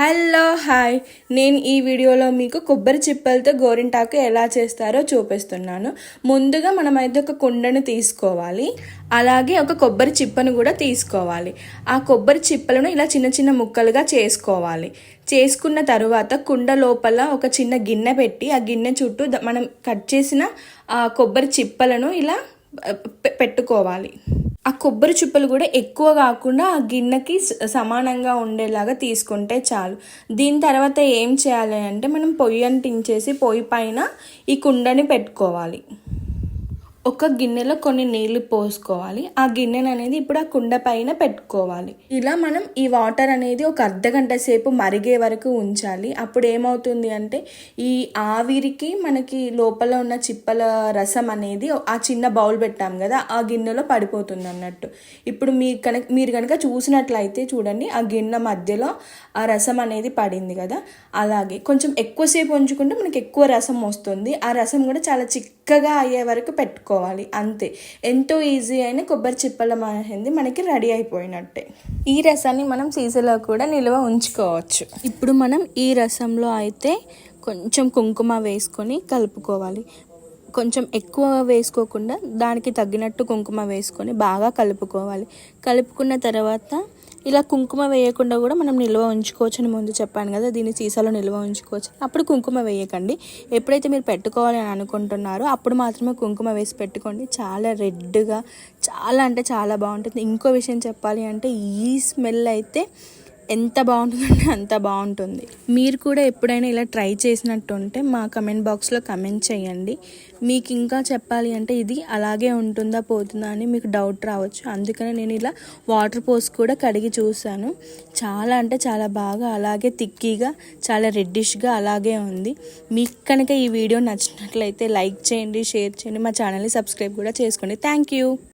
Hello hi. నేను ఈ వీడియోలో మీకు కొబ్బరి చిప్పలతో గోరింటాకు ఎలా చేస్తారో చూపిస్తున్నాను. ముందుగా మనమైతే ఒక కుండను తీసుకోవాలి. అలాగే ఒక కొబ్బరి చిప్పను కూడా తీసుకోవాలి. ఆ కొబ్బరి చిప్పలను ఇలా చిన్న చిన్న ముక్కలుగా చేసుకోవాలి. చేసుకున్న తరువాత కుండ లోపల ఒక చిన్న గిన్నె పెట్టి ఆ గిన్నె చుట్టూ మనం కట్ చేసిన ఆ కొబ్బరి చిప్పలను ఇలా పెట్టుకోవాలి. ఆ కొబ్బరి చుప్పలు కూడా ఎక్కువ కాకుండా ఆ గిన్నెకి సమానంగా ఉండేలాగా తీసుకుంటే చాలు. దీని తర్వాత ఏం చేయాలి అంటే మనం పొయ్యి అంటించేసి పొయ్యి పైన ఈ కుండని పెట్టుకోవాలి. ఒక గిన్నెలో కొన్ని నీళ్ళు పోసుకోవాలి. ఆ గిన్నెను అనేది ఇప్పుడు ఆ కుండ పైన పెట్టుకోవాలి. ఇలా మనం ఈ వాటర్ అనేది ఒక అర్ధ గంట సేపు మరిగే వరకు ఉంచాలి. అప్పుడు ఏమవుతుంది అంటే ఈ ఆవిరికి మనకి లోపల ఉన్న చిప్పల రసం అనేది ఆ చిన్న బౌల్ పెట్టాం కదా ఆ గిన్నెలో పడిపోతుంది అన్నట్టు. ఇప్పుడు మీ కనుక మీరు కనుక చూసినట్లయితే చూడండి ఆ గిన్నె మధ్యలో ఆ రసం అనేది పడింది కదా. అలాగే కొంచెం ఎక్కువసేపు ఉంచుకుంటే మనకి ఎక్కువ రసం వస్తుంది. ఆ రసం కూడా చాలా చిక్ చిక్కగా అయ్యే వరకు పెట్టుకోవాలి అంతే. ఎంతో ఈజీ అయిన కొబ్బరి చిప్పల మహింది మనకి రెడీ అయిపోయినట్టే. ఈ రసాన్ని మనం సీసాలో కూడా నిల్వ ఉంచుకోవచ్చు. ఇప్పుడు మనం ఈ రసంలో అయితే కొంచెం కుంకుమ వేసుకొని కలుపుకోవాలి. కొంచెం ఎక్కువ వేసుకోకుండా దానికి తగ్గినట్టు కుంకుమ వేసుకొని బాగా కలుపుకోవాలి. కలుపుకున్న తర్వాత ఇలా కుంకుమ వేయకుండా కూడా మనం నిల్వ ఉంచుకోవచ్చు అని ముందు చెప్పాను కదా దీన్ని సీసాలో నిల్వ ఉంచుకోవచ్చు. అప్పుడు కుంకుమ వేయకండి. ఎప్పుడైతే మీరు పెట్టుకోవాలి అని అనుకుంటున్నారో అప్పుడు మాత్రమే కుంకుమ వేసి పెట్టుకోండి. చాలా రెడ్గా చాలా అంటే చాలా బాగుంటుంది. ఇంకో విషయం చెప్పాలి అంటే ఈ స్మెల్ అయితే ఎంత బాగుంటుందంటే అంత బాగుంటుంది. మీరు కూడా ఎప్పుడైనా ఇలా ట్రై చేసినట్టు ఉంటే మా కమెంట్ బాక్స్లో కమెంట్ చేయండి. మీకు ఇంకా చెప్పాలి అంటే ఇది అలాగే ఉంటుందా పోతుందా అని మీకు డౌట్ రావచ్చు. అందుకనే నేను ఇలా వాటర్ పోసి కూడా కడిగి చూశాను. చాలా అంటే చాలా బాగా అలాగే తిక్కీగా చాలా రెడ్డిష్గా అలాగే ఉంది. మీకు కనుక ఈ వీడియో నచ్చినట్లయితే లైక్ చేయండి షేర్ చేయండి. మా ఛానల్ని సబ్స్క్రైబ్ కూడా చేసుకోండి. Thank you.